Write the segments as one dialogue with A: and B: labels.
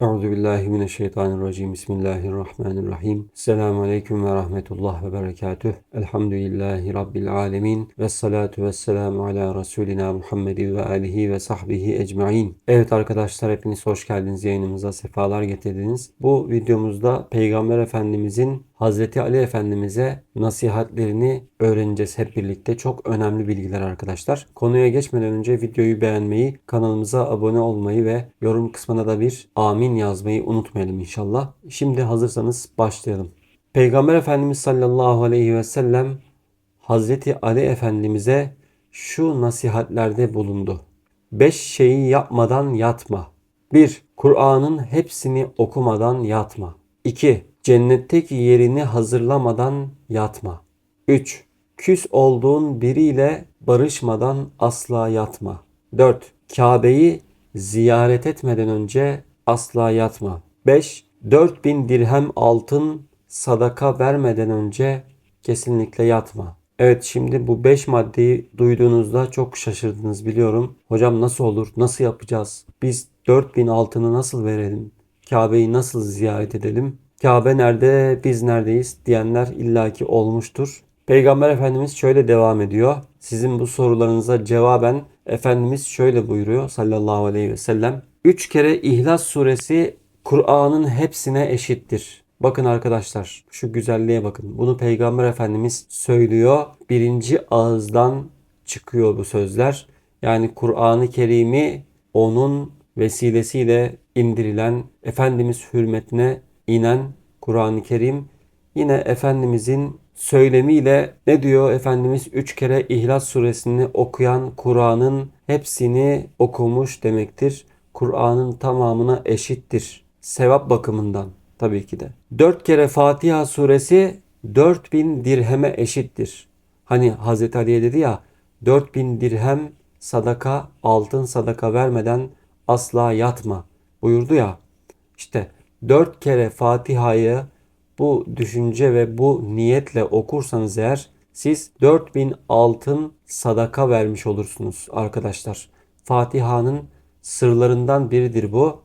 A: Euzu billahi mineşşeytanirracim. Bismillahirrahmanirrahim. Selamun aleyküm ve rahmetullah ve berekatüh. Elhamdülillahi rabbil alamin. Ve salatu ve selamu ala Resulina Muhammedin ve alihi ve sahbihi ecmaîn. Evet arkadaşlar hepiniz hoş geldiniz yayınımıza sefalar getirdiniz. Bu videomuzda Peygamber Efendimizin Hazreti Ali Efendimiz'e nasihatlerini öğreneceğiz hep birlikte. Çok önemli bilgiler arkadaşlar. Konuya geçmeden önce videoyu beğenmeyi, kanalımıza abone olmayı ve yorum kısmına da bir amin yazmayı unutmayalım inşallah. Şimdi hazırsanız başlayalım. Peygamber Efendimiz sallallahu aleyhi ve sellem Hazreti Ali Efendimiz'e şu nasihatlerde bulundu. Beş şeyi yapmadan yatma. 1. Kur'an'ın hepsini okumadan yatma. 2. Cennetteki yerini hazırlamadan yatma. 3. Küs olduğun biriyle barışmadan asla yatma. 4. Kabe'yi ziyaret etmeden önce asla yatma. 5. 4000 dirhem altın sadaka vermeden önce kesinlikle yatma. Evet şimdi bu 5 maddeyi duyduğunuzda çok şaşırdınız biliyorum. Hocam nasıl olur? Nasıl yapacağız? Biz 4000 altını nasıl verelim? Kabe'yi nasıl ziyaret edelim? Kabe nerede, biz neredeyiz diyenler illaki olmuştur. Peygamber Efendimiz şöyle devam ediyor. Sizin bu sorularınıza cevaben Efendimiz şöyle buyuruyor sallallahu aleyhi ve sellem. Üç kere İhlas suresi Kur'an'ın hepsine eşittir. Bakın arkadaşlar şu güzelliğe bakın. Bunu Peygamber Efendimiz söylüyor. Birinci ağızdan çıkıyor bu sözler. Yani Kur'an-ı Kerim'i onun vesilesiyle indirilen Efendimiz hürmetine inen Kur'an-ı Kerim yine Efendimizin söylemiyle ne diyor Efendimiz üç kere İhlas suresini okuyan Kur'an'ın hepsini okumuş demektir. Kur'an'ın tamamına eşittir. Sevap bakımından tabii ki de. Dört kere Fatiha suresi 4000 dirheme eşittir. Hani Hazreti Ali'ye dedi ya 4000 dirhem sadaka altın sadaka vermeden asla yatma buyurdu ya. İşte dört kere Fatiha'yı bu düşünce ve bu niyetle okursanız eğer siz 4000 altın sadaka vermiş olursunuz arkadaşlar. Fatiha'nın sırlarından biridir bu.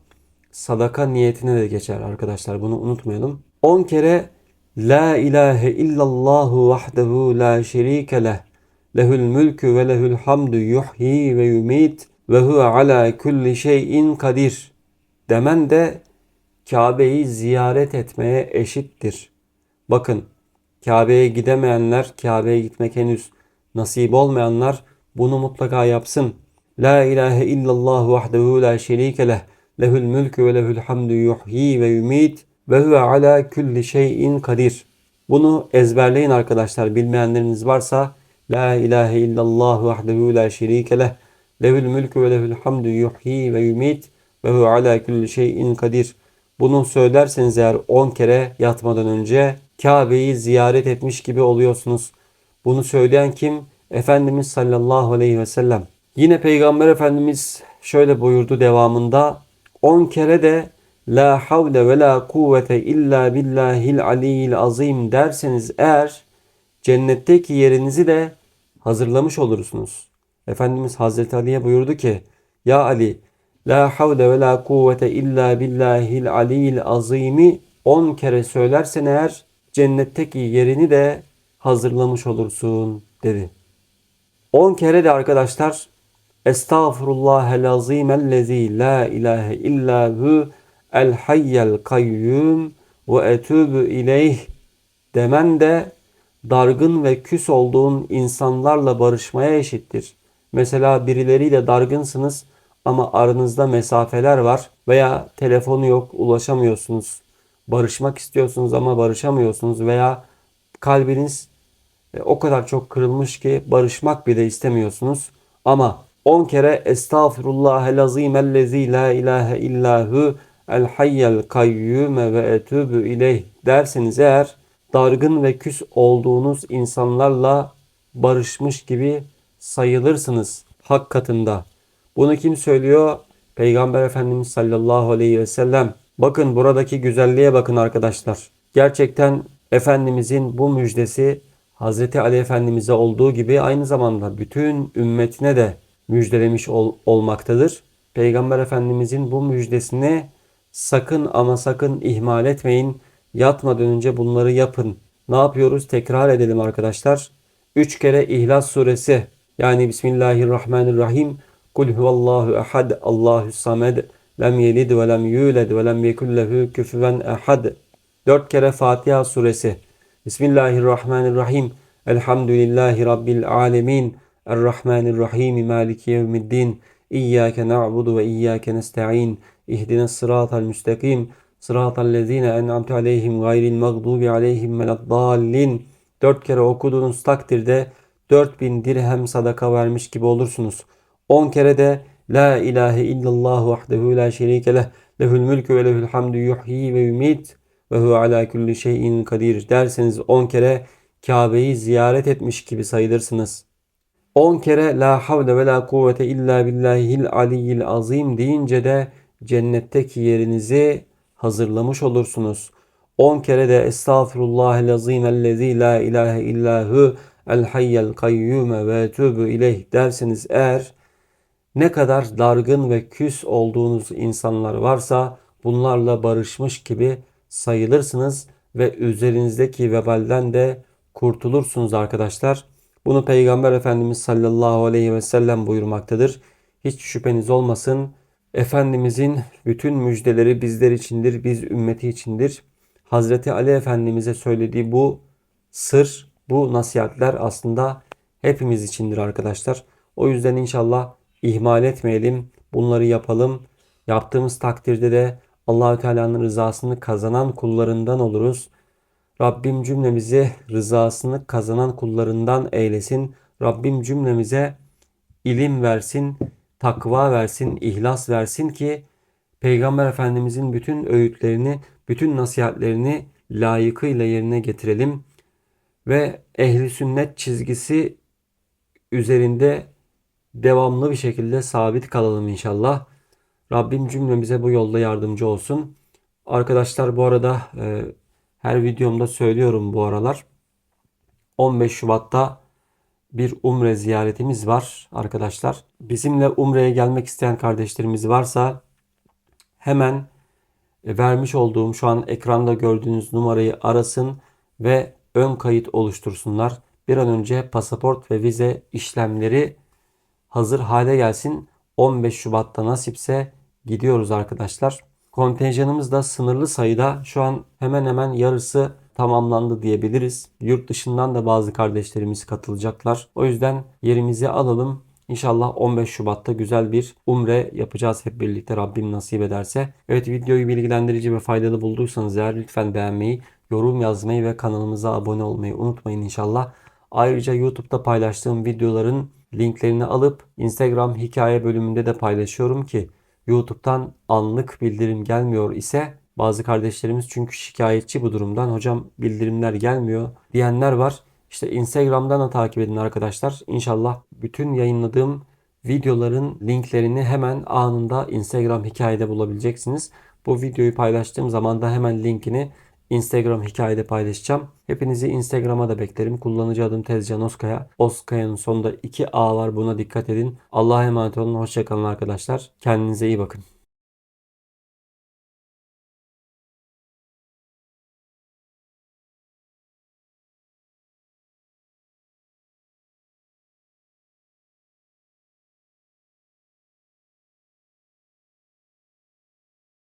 A: Sadaka niyetine de geçer arkadaşlar. Bunu unutmayalım. 10 kere La ilahe illallahu vahdehu la şerike leh. Lehül mülkü ve lehül hamdu yuhyi ve yumit ve huve ala kulli şeyin kadir. Demen de Kabe'yi ziyaret etmeye eşittir. Bakın Kabe'ye gidemeyenler, Kabe'ye gitmek henüz nasip olmayanlar bunu mutlaka yapsın. La ilahe illallah vahdehu la şerike leh. Lehül mülkü ve lehül hamdu yuhyi ve yumit ve huve ala kulli şeyin kadir. Bunu ezberleyin arkadaşlar. Bilmeyenleriniz varsa La ilahe illallah vahdehu la şerike leh. Lehül mülkü ve lehül hamdu yuhyi ve yumit ve huve ala kulli şeyin kadir. Bunu söylerseniz eğer 10 kere yatmadan önce Kabe'yi ziyaret etmiş gibi oluyorsunuz. Bunu söyleyen kim? Efendimiz sallallahu aleyhi ve sellem. Yine Peygamber Efendimiz şöyle buyurdu devamında 10 kere de La havle ve la kuvvete illa billahil aliyyil azim derseniz eğer cennetteki yerinizi de hazırlamış olursunuz. Efendimiz Hazreti Ali'ye buyurdu ki Ya Ali La havle ve la kuvvete illa billahil aliyil azimi 10 kere söylersen eğer cennetteki yerini de hazırlamış olursun dedi. 10 kere de arkadaşlar Estağfirullahel azimellezi la ilahe illa hu el hayyel kayyum ve etubu ileyh demen de dargın ve küs olduğun insanlarla barışmaya eşittir. Mesela birileriyle dargınsınız ama aranızda mesafeler var veya telefonu yok ulaşamıyorsunuz. Barışmak istiyorsunuz ama barışamıyorsunuz veya kalbiniz e, o kadar çok kırılmış ki barışmak bile istemiyorsunuz. Ama 10 kere Estağfirullah el azim ellezi la ilahe illahu el hayyel kayyume ve etübü ileyh derseniz eğer dargın ve küs olduğunuz insanlarla barışmış gibi sayılırsınız hak katında. Bunu kim söylüyor? Peygamber Efendimiz sallallahu aleyhi ve sellem. Bakın buradaki güzelliğe bakın arkadaşlar. Gerçekten Efendimizin bu müjdesi Hazreti Ali Efendimiz'e olduğu gibi aynı zamanda bütün ümmetine de müjdelemiş ol, olmaktadır. Peygamber Efendimizin bu müjdesini Sakın ama sakın ihmal etmeyin. Yatmadan önce bunları yapın. Ne yapıyoruz? Tekrar edelim arkadaşlar. 3 kere İhlas suresi yani Bismillahirrahmanirrahim. Kul huvallahu ehad. Allahu samed. Lem yelid ve lem yulad ve lem yekun lehu küfüven ehad. 4 kere Fatiha suresi. Bismillahirrahmanirrahim. Elhamdülillahi Rabbil alemin. Errahmanirrahim. Maliki yevmiddin. İyyâke na'budu ve iyyâke nesta'in. İhdina sıratal müstakim. Sıratal lezine en'amte aleyhim gayril mağdubi aleyhim veleddallin. Dört kere okuduğunuz takdirde 4000 dirhem sadaka vermiş gibi olursunuz. 10 kere de La ilahe illallah vahdehu la şerike leh lehül mülkü ve lehül hamdü yuhyi ve yumit ve hu ala kulli şeyin kadir derseniz 10 kere Kabe'yi ziyaret etmiş gibi sayılırsınız. 10 kere la havle ve la kuvvete illa billahil aliyyil azim deyince de cennetteki yerinizi hazırlamış olursunuz. 10 kere de estağfirullahel azim ellezî la ilahe illahu el hayyel kayyume ve etûbü ileyh derseniz eğer ne kadar dargın ve küs olduğunuz insanlar varsa bunlarla barışmış gibi sayılırsınız ve üzerinizdeki vebalden de kurtulursunuz arkadaşlar. Bunu Peygamber Efendimiz sallallahu aleyhi ve sellem buyurmaktadır. Hiç şüpheniz olmasın. Efendimizin bütün müjdeleri bizler içindir, biz ümmeti içindir. Hazreti Ali Efendimiz'e söylediği bu sır, bu nasihatler aslında hepimiz içindir arkadaşlar. O yüzden inşallah ihmal etmeyelim, bunları yapalım. Yaptığımız takdirde de Allahü Teala'nın rızasını kazanan kullarından oluruz. Rabbim cümlemizi rızasını kazanan kullarından eylesin. Rabbim cümlemize ilim versin, takva versin, ihlas versin ki Peygamber Efendimizin bütün öğütlerini, bütün nasihatlerini layıkıyla yerine getirelim ve ehli sünnet çizgisi üzerinde devamlı bir şekilde sabit kalalım inşallah. Rabbim cümlemize bu yolda yardımcı olsun. Arkadaşlar bu arada e, her videomda söylüyorum bu aralar. 15 Şubat'ta bir umre ziyaretimiz var arkadaşlar. Bizimle umreye gelmek isteyen kardeşlerimiz varsa hemen e, vermiş olduğum şu an ekranda gördüğünüz numarayı arasın ve ön kayıt oluştursunlar. Bir an önce pasaport ve vize işlemleri hazır hale gelsin. 15 Şubat'ta nasipse gidiyoruz arkadaşlar. Kontenjanımız da sınırlı sayıda. Şu an hemen hemen yarısı tamamlandı diyebiliriz. Yurt dışından da bazı kardeşlerimiz katılacaklar. O yüzden yerimizi alalım. İnşallah 15 Şubat'ta güzel bir umre yapacağız hep birlikte Rabbim nasip ederse. Evet videoyu bilgilendirici ve faydalı bulduysanız eğer lütfen beğenmeyi, yorum yazmayı ve kanalımıza abone olmayı unutmayın inşallah. Ayrıca YouTube'da paylaştığım videoların linklerini alıp Instagram hikaye bölümünde de paylaşıyorum ki YouTube'dan anlık bildirim gelmiyor ise bazı kardeşlerimiz çünkü şikayetçi bu durumdan hocam bildirimler gelmiyor diyenler var. İşte Instagram'dan da takip edin arkadaşlar. İnşallah bütün yayınladığım videoların linklerini hemen anında Instagram hikayede bulabileceksiniz. Bu videoyu paylaştığım zaman da hemen linkini Instagram hikayede paylaşacağım. Hepinizi Instagram'a da beklerim. Kullanıcı adım Tezcan Oskaya. Oskaya'nın sonunda 2 A var buna dikkat edin. Allah'a emanet olun. Hoşçakalın arkadaşlar. Kendinize iyi bakın.